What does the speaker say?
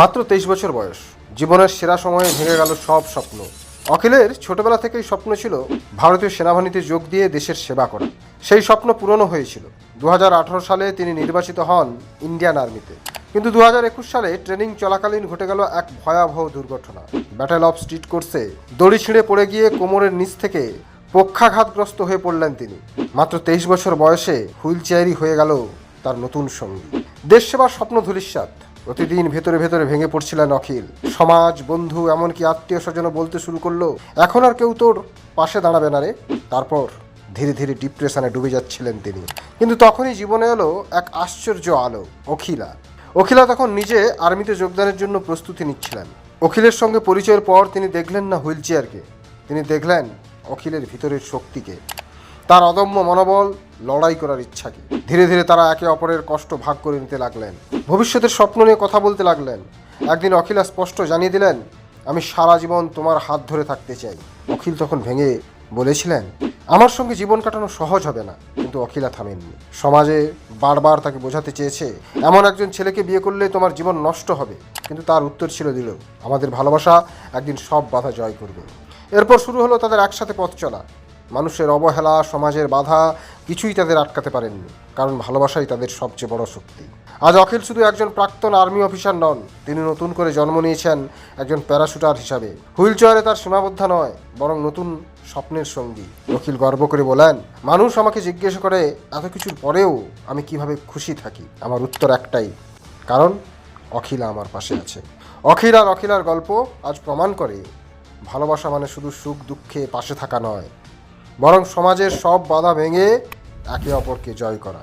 মাত্র তেইশ বছর বয়স। জীবনের সেরা সময়ে ভেঙে গেল সব স্বপ্ন। অখিলের ছোটবেলা থেকেই স্বপ্ন ছিল ভারতীয় সেনাবাহিনীতে যোগ দিয়ে দেশের সেবা করা। সেই স্বপ্ন পূরণও হয়েছিল। দু হাজার আঠারো সালে তিনি নির্বাচিত হন ইন্ডিয়ান আর্মিতে। কিন্তু দু হাজার একুশ সালে ট্রেনিং চলাকালীন ঘটে গেল এক ভয়াবহ দুর্ঘটনা। ব্যাটেল অফ স্ট্রিট কোর্সে দড়ি ছিঁড়ে পড়ে গিয়ে কোমরের নিচ থেকে পক্ষাঘাতগ্রস্ত হয়ে পড়লেন তিনি। মাত্র তেইশ বছর বয়সে হুইল হয়ে গেল তার নতুন সঙ্গী। দেশ সেবার স্বপ্ন ধূলিসাৎ। প্রতিদিন ভেতরে ভেতরে ভেঙে পড়ছিলেন অখিল। সমাজ, বন্ধু, এমনকি আত্মীয় স্বজনও বলতে শুরু করল, এখন আর কেউ তোর পাশে দাঁড়াবে না রে। তারপর ধীরে ধীরে ডিপ্রেশনে ডুবে যাচ্ছিলেন তিনি। কিন্তু তখনই জীবনে এলো এক আশ্চর্য আলো, অখিলা। অখিলা তখন নিজে আর্মিতে যোগদানের জন্য প্রস্তুতি নিচ্ছিলেন। অখিলের সঙ্গে পরিচয়ের পর তিনি দেখলেন না হুইল চেয়ারকে তিনি দেখলেন অখিলের ভিতরের শক্তিকে। তার অদম্য মনোবল লড়াই করার ইচ্ছাকে। ধীরে ধীরে তারা একে অপরের কষ্ট ভাগ করে নিতে লাগলেন। ভবিষ্যতের স্বপ্ন নিয়ে কথা বলতে লাগলেন। একদিন অখিলা স্পষ্ট জানিয়ে দিলেন, আমি সারা জীবন তোমার হাত ধরে থাকতে চাই। অখিল তখন ভেঙে বলেছিলেন, আমার সঙ্গে জীবন কাটানো সহজ হবে না। কিন্তু অখিলা থামেননি। সমাজে বারবার তাকে বোঝাতে চেয়েছে, এমন একজন ছেলেকে বিয়ে করলে তোমার জীবন নষ্ট হবে। কিন্তু তার উত্তর ছিল দিল, আমাদের ভালোবাসা একদিন সব বাধা জয় করবে। এরপর শুরু হলো তাদের একসাথে পথ চলা। মানুষের অবহেলা, সমাজের বাধা কিছুই তাদের আটকাতে পারেননি, কারণ ভালোবাসাই তাদের সবচেয়ে বড় শক্তি। আজ অখিল শুধু একজন প্রাক্তন আর্মি অফিসার নন, তিনি নতুন করে জন্ম নিয়েছেন একজন প্যারাশুটার হিসাবে। হুইল চেয়ারে তার সীমাবদ্ধ নয়, বরং নতুন স্বপ্নের সঙ্গী। অখিল গর্ব করে বলেন, মানুষ আমাকে জিজ্ঞেস করে, এত কিছুর পরেও আমি কীভাবে খুশি থাকি? আমার উত্তর একটাই, কারণ অখিলা আমার পাশে আছে। অখিল আর অখিলার গল্প আজ প্রমাণ করে, ভালোবাসা মানে শুধু সুখ দুঃখে পাশে থাকা নয় বরং সমাজের সব বাধা ভেঙে একে অপরকে জয় করা।